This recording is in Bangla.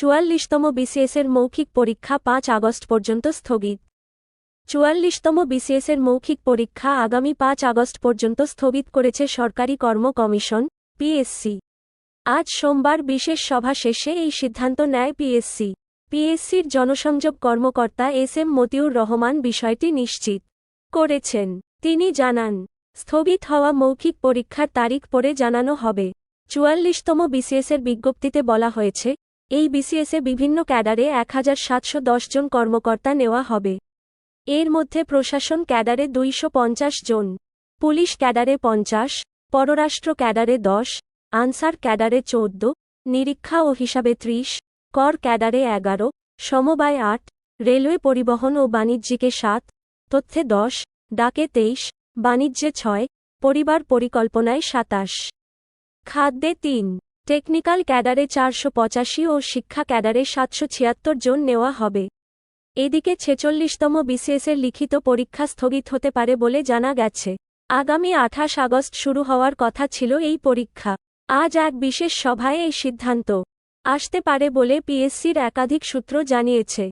চুয়াল্লিশতম বিসিএসের মৌখিক পরীক্ষা পাঁচ আগস্ট পর্যন্ত স্থগিত। চুয়াল্লিশতম বিসিএসের মৌখিক পরীক্ষা আগামী পাঁচ আগস্ট পর্যন্ত স্থগিত করেছে সরকারি কর্ম কমিশন, পিএসসি। আজ সোমবার বিশেষ সভা শেষে এই সিদ্ধান্ত নেয় পিএসসি। পিএসসির জনসংযোগ কর্মকর্তা এস এম মতিউর রহমান বিষয়টি নিশ্চিত করেছেন। তিনি জানান, স্থগিত হওয়া মৌখিক পরীক্ষার তারিখ পরে জানানো হবে। চুয়াল্লিশতম বিসিএসের বিজ্ঞপ্তিতে বলা হয়েছে এই বিসিএসে বিভিন্ন ক্যাডারে এক হাজার সাতশো দশ জন কর্মকর্তা নেওয়া হবে। এর মধ্যে প্রশাসন ক্যাডারে দুইশো পঞ্চাশ জন, পুলিশ ক্যাডারে পঞ্চাশ, পররাষ্ট্র ক্যাডারে দশ, আনসার ক্যাডারে চৌদ্দ, নিরীক্ষা ও হিসাবে ত্রিশ, কর ক্যাডারে এগারো, সমবায় আট, রেলওয়ে পরিবহন ও বাণিজ্যিকে সাত, তথ্যে দশ, ডাকে তেইশ, বাণিজ্যে ছয়, পরিবার পরিকল্পনায় সাতাশ। খাদ্যে তিন। টেকনিক্যাল ক্যাডারে চারশো পঁচাশি ও শিক্ষা ক্যাডারে সাতশো ছিয়াত্তর জন নেওয়া হবে। এদিকে ছেচল্লিশতম বিসিএসের লিখিত পরীক্ষা স্থগিত হতে পারে বলে জানা গেছে। আগামী আঠাশ আগস্ট শুরু হওয়ার কথা ছিল এই পরীক্ষা। আজ এক বিশেষ সভায় এই সিদ্ধান্ত আসতে পারে বলে পিএসসির একাধিক সূত্র জানিয়েছে।